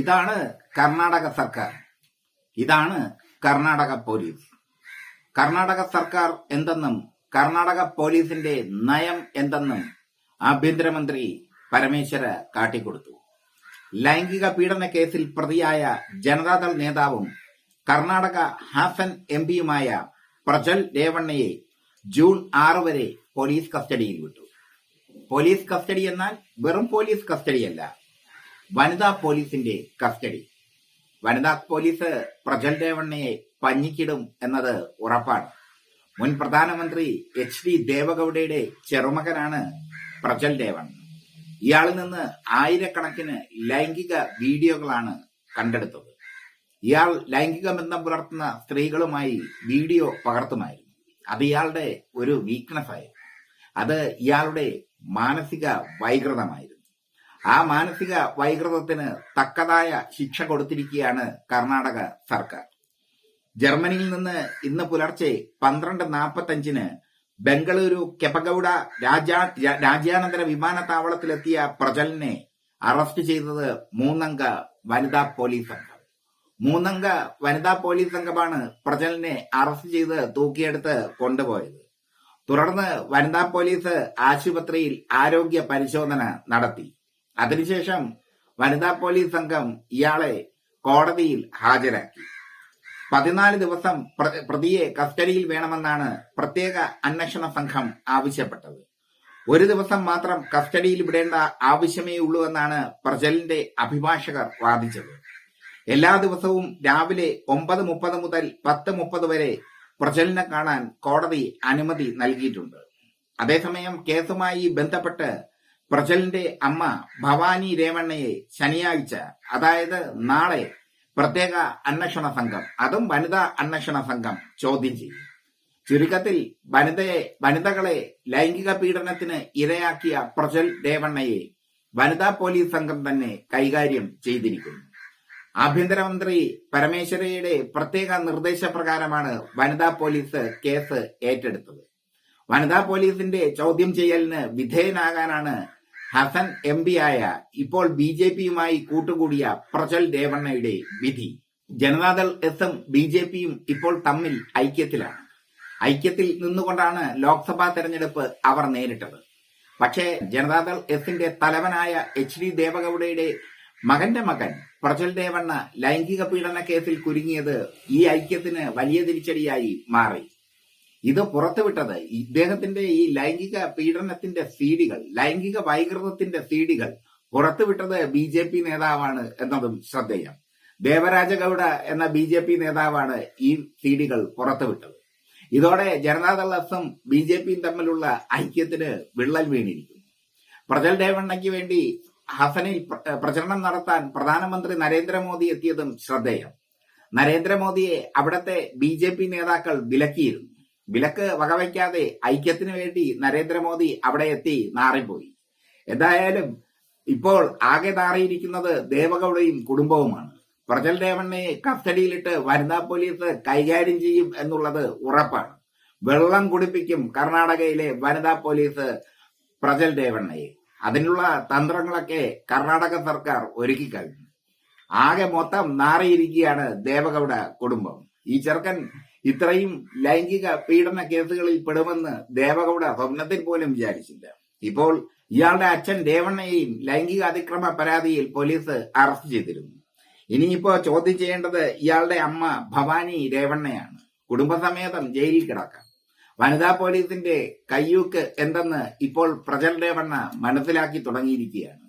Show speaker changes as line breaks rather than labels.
ഇതാണ് കർണാടക സർക്കാർ. ഇതാണ് കർണാടക പോലീസ്. കർണാടക സർക്കാർ എന്തെന്നും കർണാടക പോലീസിന്റെ നയം എന്തെന്നും ആഭ്യന്തരമന്ത്രി പരമേശ്വര കാട്ടിക്കൊടുത്തു. ലൈംഗിക പീഡന കേസിൽ പ്രതിയായ ജനതാദൾ നേതാവും കർണാടക ഹാസൻ എം പിയുമായ പ്രജൽ രേവണ്ണയെ ജൂൺ ആറ് വരെ പോലീസ് കസ്റ്റഡിയിൽ വിട്ടു. പോലീസ് കസ്റ്റഡി എന്നാൽ വെറും പോലീസ് കസ്റ്റഡിയല്ല. വനിതാ പോലീസിന്റെ കസ്റ്റഡി. വനിതാ പോലീസ് പ്രജൽ രേവണ്ണയെ പഞ്ഞിക്കിടും എന്നത് ഉറപ്പാണ്. മുൻ പ്രധാനമന്ത്രി എച്ച് ഡി ദേവഗൌഡയുടെ ചെറുമകനാണ് പ്രജൽ രേവണ്ണ ഇയാളിൽ നിന്ന് ആയിരക്കണക്കിന് ലൈംഗിക വീഡിയോകളാണ് കണ്ടെടുത്തത്. ഇയാൾ ലൈംഗിക ബന്ധം പുലർത്തുന്ന സ്ത്രീകളുമായി വീഡിയോ പകർത്തുമായിരുന്നു. അത് ഇയാളുടെ ഒരു വീക്ക്നെസ് ആയിരുന്നു. അത് ഇയാളുടെ മാനസിക വൈകൃതമായിരുന്നു. ആ മാനസിക വൈകൃതത്തിന് തക്കതായ ശിക്ഷ കൊടുത്തിരിക്കുകയാണ് കർണാടക സർക്കാർ. ജർമ്മനിയിൽ നിന്ന് ഇന്ന് പുലർച്ചെ പന്ത്രണ്ട് നാൽപ്പത്തഞ്ചിന് ബംഗളൂരു കെപഗൌഡ രാജാ രാജ്യാനന്തര വിമാനത്താവളത്തിലെത്തിയ പ്രജലിനെ അറസ്റ്റ് ചെയ്തത് മൂന്നംഗ വനിതാ പോലീസ് സംഘം. മൂന്നംഗ വനിതാ പോലീസ് സംഘമാണ് പ്രജലിനെ അറസ്റ്റ് ചെയ്ത് തൂക്കിയെടുത്ത് കൊണ്ടുപോയത്. തുടർന്ന് വനിതാ പോലീസ് ആശുപത്രിയിൽ ആരോഗ്യ പരിശോധന നടത്തി. അതിനുശേഷം വനിതാ പോലീസ് സംഘം ഇയാളെ കോടതിയിൽ ഹാജരാക്കി. പതിനാല് ദിവസം പ്രതിയെ കസ്റ്റഡിയിൽ വേണമെന്നാണ് പ്രത്യേക അന്വേഷണ സംഘം ആവശ്യപ്പെട്ടത്. ഒരു ദിവസം മാത്രം കസ്റ്റഡിയിൽ വിടേണ്ട ആവശ്യമേ ഉള്ളൂ എന്നാണ് പ്രജലിന്റെ അഭിഭാഷകർ വാദിച്ചത്. എല്ലാ ദിവസവും രാവിലെ ഒമ്പത് മുപ്പത് മുതൽ പത്ത് മുപ്പത് വരെ പ്രജലിനെ കാണാൻ കോടതി അനുമതി നൽകിയിട്ടുണ്ട്. അതേസമയം കേസുമായി ബന്ധപ്പെട്ട് പ്രജലിന്റെ അമ്മ ഭവാനി രേവണ്ണയെ ശനിയാഴ്ച അതായത് നാളെ പ്രത്യേക അന്വേഷണ സംഘം അതും വനിതാ അന്വേഷണ സംഘം ചോദ്യം ചെയ്യും. ചുരുക്കത്തിൽ വനിതയെ വനിതകളെ ലൈംഗിക പീഡനത്തിന് ഇരയാക്കിയ പ്രജൽ രേവണ്ണയെ വനിതാ പോലീസ് സംഘം തന്നെ കൈകാര്യം ചെയ്തിരിക്കുന്നു. ആഭ്യന്തരമന്ത്രി പരമേശ്വരയുടെ പ്രത്യേക നിർദ്ദേശപ്രകാരമാണ് വനിതാ പോലീസ് കേസ് ഏറ്റെടുത്തത്. വനിതാ പോലീസിന്റെ ചോദ്യം ചെയ്യലിന് വിധേയനാകാനാണ് ഹസൻ എം ആയ ഇപ്പോൾ ബി ജെ പിയുമായി കൂട്ടുകൂടിയ പ്രജൽ രേവണ്ണയുടെ വിധി. ജനതാദൾ എസും ബി ജെ പിയും ഇപ്പോൾ തമ്മിൽ ഐക്യത്തിലാണ്. ഐക്യത്തിൽ നിന്നുകൊണ്ടാണ് ലോക്സഭാ തെരഞ്ഞെടുപ്പ് അവർ നേരിട്ടത്. പക്ഷേ ജനതാദൾ എസിന്റെ തലവനായ എച്ച് ഡി ദേവഗൌഡയുടെ മകന്റെ മകൻ പ്രജൽ രേവണ്ണ ലൈംഗിക പീഡന കേസിൽ കുരുങ്ങിയത് ഈ ഐക്യത്തിന് വലിയ തിരിച്ചടിയായി മാറി. ഇത് പുറത്തുവിട്ടത് ഇദ്ദേഹത്തിന്റെ ഈ ലൈംഗിക പീഡനത്തിന്റെ സീഡികൾ ലൈംഗിക വൈകൃതത്തിന്റെ സീഡികൾ പുറത്തുവിട്ടത് ബി ജെ പി നേതാവാണ് എന്നതും ശ്രദ്ധേയം. ദേവരാജഗൌഡ എന്ന ബി ജെ പി നേതാവാണ് ഈ സീഡികൾ പുറത്തുവിട്ടത്. ഇതോടെ ജനതാദൾ എസും ബി ജെ പിയും തമ്മിലുള്ള ഐക്യത്തിന് വിള്ളൽ വീണിരിക്കുന്നു. പ്രജൽ രേവണ്ണയ്ക്ക് വേണ്ടി ഹസനിൽ പ്ര- പ്രചരണം നടത്താൻ പ്രധാനമന്ത്രി നരേന്ദ്രമോദി എത്തിയതും ശ്രദ്ധേയം. നരേന്ദ്രമോദിയെ അവിടത്തെ ബി നേതാക്കൾ വിലക്കിയിരുന്നു. വിലക്ക് വകവയ്ക്കാതെ ഐക്യത്തിന് വേണ്ടി നരേന്ദ്രമോദി അവിടെ എത്തി നാറിപ്പോയി. എന്തായാലും ഇപ്പോൾ ആകെ നാറിയിരിക്കുന്നത് ദേവഗൌഡയും കുടുംബവുമാണ്. പ്രജൽ രേവണ്ണയെ കസ്റ്റഡിയിലിട്ട് വനിതാ പോലീസ് കൈകാര്യം ചെയ്യും എന്നുള്ളത് ഉറപ്പാണ്. വെള്ളം കുടിപ്പിക്കും കർണാടകയിലെ വനിതാ പോലീസ് പ്രജൽ രേവണ്ണയെ അതിനുള്ള തന്ത്രങ്ങളൊക്കെ കർണാടക സർക്കാർ ഒരുക്കി കഴിഞ്ഞു ആകെ മൊത്തം നാറിയിരിക്കുകയാണ് ദേവഗൌഡ കുടുംബം. ഈ ചെറുക്കൻ ഇത്രയും ലൈംഗിക പീഡന കേസുകളിൽ പെടുമെന്ന് ദേവഗൌഡ സ്വപ്നത്തിൽ പോലും വിചാരിച്ചില്ല. ഇപ്പോൾ ഇയാളുടെ അച്ഛൻ രേവണ്ണയെയും ലൈംഗിക അതിക്രമ പരാതിയിൽ പോലീസ് അറസ്റ്റ് ചെയ്തിരുന്നു. ഇനിയിപ്പോ ചോദ്യം ചെയ്യേണ്ടത് ഇയാളുടെ അമ്മ ഭവാനി രേവണ്ണയാണ് കുടുംബസമേതം ജയിലിൽ കിടക്കാം. വനിതാ പോലീസിന്റെ കയ്യൂക്ക് എന്തെന്ന് ഇപ്പോൾ പ്രജൽ രേവണ്ണ മനസ്സിലാക്കി തുടങ്ങിയിരിക്കുകയാണ്.